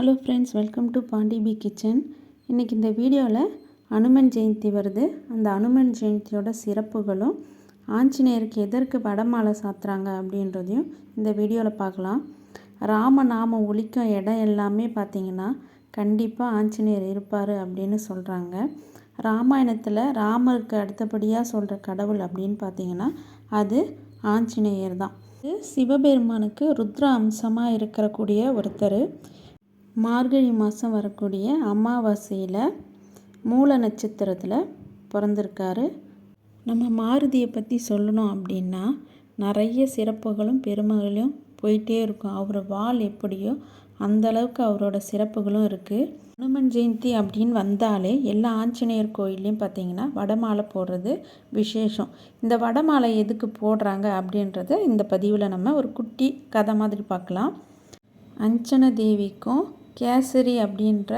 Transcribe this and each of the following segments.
Hello friends welcome to Pandi B kitchen இன்றைக்கி இந்த வீடியோவில் அனுமன் ஜெயந்தி வருது. அந்த அனுமன் ஜெயந்தியோட சிறப்புகளும் ஆஞ்சநேயருக்கு எதற்கு வடமாலை சாத்துறாங்க அப்படின்றதையும் இந்த வீடியோவில் பார்க்கலாம். ராம நாம ஒழிக்கும் இடம் எல்லாமே பார்த்திங்கன்னா கண்டிப்பாக ஆஞ்சநேயர் இருப்பார் அப்படின்னு சொல்கிறாங்க ராமாயணத்தில் ராமருக்கு அடுத்தபடியாக சொல்கிற கடவுள் அப்படின்னு பார்த்தீங்கன்னா அது ஆஞ்சநேயர் தான். இது சிவபெருமானுக்கு ருத்ர அம்சமாக இருக்கக்கூடிய ஒருத்தர். மார்கழி மாதம் வரக்கூடிய அமாவாசையில் மூல நட்சத்திரத்தில் பிறந்திருக்காரு. நம்ம மாருதியை பற்றி சொல்லணும் அப்படின்னா நிறைய சிறப்புகளும் பெருமைகளும் போயிட்டே இருக்கும். அவர் வால் எப்படியோ அந்த அளவுக்கு அவரோட சிறப்புகளும் இருக்குது அனுமன் ஜெயந்தி அப்படின்னு வந்தாலே எல்லா ஆஞ்சநேயர் கோயில்லையும் பார்த்தீங்கன்னா வடமாலை போடுறது விசேஷம். இந்த வடமாலை எதுக்கு போடுறாங்க அப்படின்றத இந்த பதிவில் நம்ம ஒரு குட்டி கதை மாதிரி பார்க்கலாம். அஞ்சன தேவிக்கும் கேசரி அப்படின்ற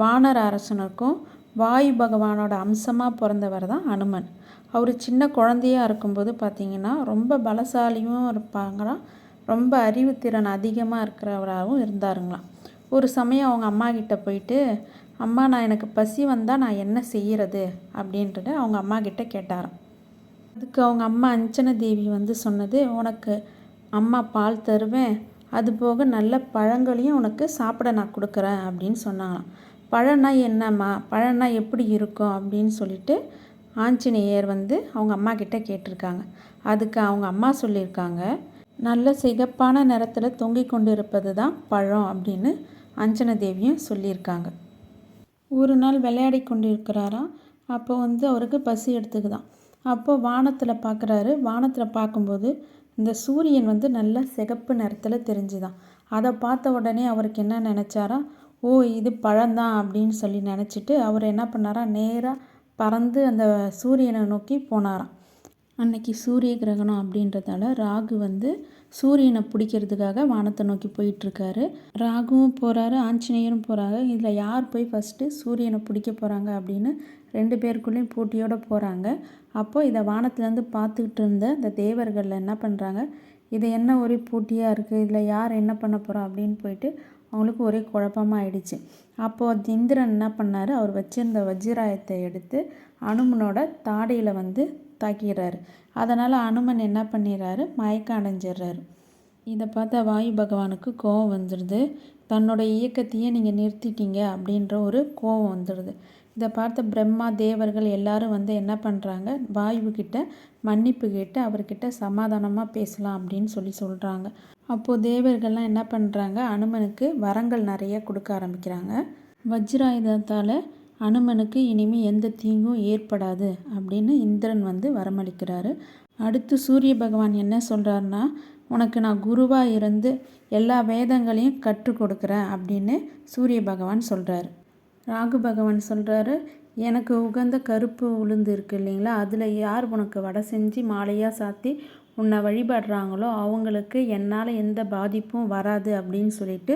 வானர அரசனுக்கும் வாயு பகவானோட அம்சமாக பிறந்தவர் தான் அனுமன். அவர் சின்ன குழந்தையாக இருக்கும்போது பார்த்திங்கன்னா ரொம்ப பலசாலியும் இருப்பாங்களாம். ரொம்ப அறிவுத்திறன் அதிகமாக இருக்கிறவராகவும் இருந்தாருங்களாம். ஒரு சமயம் அவங்க அம்மா கிட்ட போயிட்டு அம்மா நான் எனக்கு பசி வந்தால் நான் என்ன செய்கிறது அப்படின்றத அவங்க அம்மா கிட்ட கேட்டாராம். அதுக்கு அவங்க அம்மா அஞ்சன தேவி வந்து சொன்னது உனக்கு அம்மா பால் தருவேன் அது போக நல்ல பழங்களையும் உனக்கு சாப்பிட நான் கொடுக்குறேன் அப்படின்னு சொன்னாங்களாம். பழம்னா என்னம்மா? பழம்னா எப்படி இருக்கும்? அப்படின்னு சொல்லிட்டு ஆஞ்சநேயர் வந்து அவங்க அம்மா கிட்டே கேட்டிருக்காங்க. அதுக்கு அவங்க அம்மா சொல்லியிருக்காங்க நல்ல சிகப்பான நிறத்தில் தொங்கிக் கொண்டு இருப்பது தான் பழம் அப்படின்னு அஞ்சன தேவியும் சொல்லியிருக்காங்க. ஒரு நாள் விளையாடி கொண்டு இருக்கிறாராம் அப்போ வந்து அவருக்கு பசி எடுத்துக்குதான். அப்போ வானத்தில் பார்க்குறாரு வானத்தில் பார்க்கும்போது இந்த சூரியன் வந்து நல்ல சிகப்பு நிறத்தில் தெரிஞ்சுதான். அதை பார்த்த உடனே அவருக்கு என்ன நினச்சாரா ஓ இது பழம்தான் அப்படின்னு சொல்லி நினச்சிட்டு அவர் என்ன பண்ணாரா நேராக பறந்து அந்த சூரியனை நோக்கி போனாராம். அன்னைக்கு சூரிய கிரகணம் அப்படின்றதால ராகு வந்து சூரியனை பிடிக்கிறதுக்காக வானத்தை நோக்கி போயிட்டுருக்காரு. ராகுவும் போகிறாரு ஆஞ்சநேயரும் போகிறாங்க இதில் யார் போய் ஃபஸ்ட்டு சூரியனை பிடிக்க போகிறாங்க அப்படின்னு ரெண்டு பேருக்குள்ளேயும் போட்டியோடு போகிறாங்க அப்போது இதை வானத்துலேருந்து பார்த்துக்கிட்டு இருந்த இந்த தேவர்களில் என்ன பண்ணுறாங்க இது என்ன ஒரே போட்டியாக இருக்குது இதில் யார் என்ன பண்ண போகிறோம் அப்படின்னு போயிட்டு அவங்களுக்கு ஒரே குழப்பமாக ஆயிடுச்சு. அப்போது இந்திரன் என்ன பண்ணார் அவர் வச்சிருந்த வஜ்ராயத்தை எடுத்து அனுமனோட தாடையில் வந்து தாக்கிடுறாரு அதனால் அனுமன் என்ன பண்ணிடுறாரு? மயக்கம் அடைஞ்சிடுறாரு. இதை பார்த்தா வாயு பகவானுக்கு கோவம் வந்துடுது. தன்னோட இயக்கத்தையே நீங்கள் நிறுத்திட்டீங்க அப்படின்ற ஒரு கோவம் வந்துடுது. இதை பார்த்த பிரம்மா தேவர்கள் எல்லாரும் வந்து என்ன பண்ணுறாங்க வாயுக்கிட்ட மன்னிப்பு கேட்டு அவர்கிட்ட சமாதானமாக பேசலாம் அப்படின்னு சொல்லி சொல்கிறாங்க அப்போது தேவர்கள்லாம் என்ன பண்ணுறாங்க அனுமனுக்கு வரங்கள் நிறைய கொடுக்க ஆரம்பிக்கிறாங்க. வஜ்ராயுதத்தால் அனுமனுக்கு இனிமேல் எந்த தீங்கும் ஏற்படாது அப்படின்னு இந்திரன் வந்து வரமளிக்கிறாரு. அடுத்து சூரிய பகவான் என்ன சொல்கிறாருன்னா உனக்கு நான் குருவாக இருந்து எல்லா வேதங்களையும் கற்றுக் கொடுக்குறேன் அப்படின்னு சூரிய பகவான் சொல்கிறாரு ராகு பகவான் சொல்கிறாரு எனக்கு உகந்த கருப்பு உளுந்து இருக்குது இல்லைங்களா? அதில் யார் உனக்கு வடை செஞ்சு மாலையாக சாத்தி உன்னை வழிபடுறாங்களோ அவங்களுக்கு என்னால் எந்த பாதிப்பும் வராது அப்படின்னு சொல்லிட்டு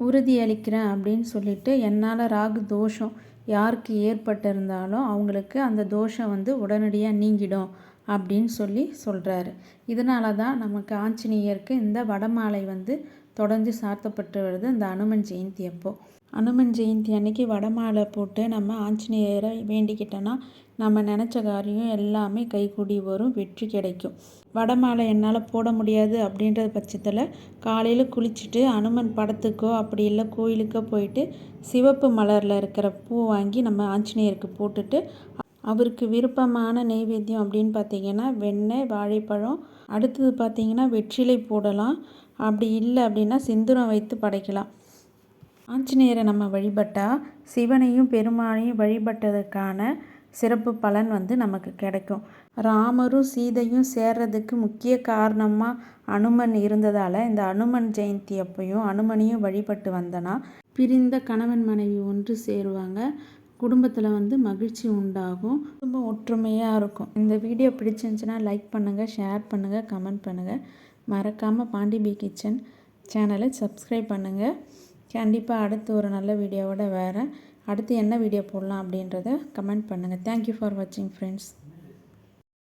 உறுதி அளிக்கிறேன் அப்படின்னு சொல்லிட்டு என்னால் ராகு தோஷம் யாருக்கு ஏற்பட்டிருந்தாலும் அவங்களுக்கு அந்த தோஷம் வந்து உடனடியாக நீங்கிடும் அப்படின்னு சொல்லி சொல்கிறாரு இதனால தான் நமக்கு ஆஞ்சநேயருக்கு இந்த வடமாலை வந்து தொடர்ந்து சாத்தப்பட்டு வருது. இந்த அனுமன் ஜெயந்தி அப்போது அனுமன் ஜெயந்தி அன்னைக்கு வடமாலை போட்டு நம்ம ஆஞ்சநேயரை வேண்டிக்கிட்டோன்னா நம்ம நினச்ச காரியம் எல்லாமே கைகூடி வரும் வெற்றி கிடைக்கும். வடமாலை என்னால் போட முடியாது அப்படின்ற பட்சத்தில் காலையில் குளிச்சுட்டு அனுமன் படத்துக்கோ அப்படி இல்லை கோயிலுக்கோ போயிட்டு சிவப்பு மலரில் இருக்கிற பூ வாங்கி நம்ம ஆஞ்சநேயருக்கு போட்டுட்டு அவருக்கு விருப்பமான நெய்வேத்தியம் அப்படின்னு பார்த்தீங்கன்னா வெண்ணெய் வாழைப்பழம் அடுத்தது பார்த்திங்கன்னா வெற்றிலை போடலாம். அப்படி இல்லை அப்படின்னா சிந்துரம் வைத்து படைக்கலாம். ஆஞ்சநேயரை நம்ம வழிபட்டால் சிவனையும் பெருமானையும் வழிபட்டதற்கான சிறப்பு பலன் வந்து நமக்கு கிடைக்கும். ராமரும் சீதையும் சேர்றதுக்கு முக்கிய காரணமாக அனுமன் இருந்ததால் இந்த அனுமன் ஜெயந்தி அப்பையும் அனுமனையும் வழிபட்டு வந்தனா பிரிந்த கணவன் மனைவி ஒன்று சேருவாங்க. குடும்பத்தில் வந்து மகிழ்ச்சி உண்டாகும். குடும்பம் ஒற்றுமையாக இருக்கும். இந்த வீடியோ பிடிச்சிருந்துச்சுன்னா லைக் பண்ணுங்கள் ஷேர் பண்ணுங்கள் கமெண்ட் பண்ணுங்கள் மறக்காமல் பாண்டிபி கிச்சன் சேனலை சப்ஸ்கிரைப் பண்ணுங்கள் கண்டிப்பாக அடுத்து ஒரு நல்ல வீடியோவோட வேறு அடுத்து என்ன வீடியோ போடலாம் அப்படின்றத கமெண்ட் பண்ணுங்கள் தேங்க்யூ ஃபார் வாட்சிங் ஃப்ரெண்ட்ஸ்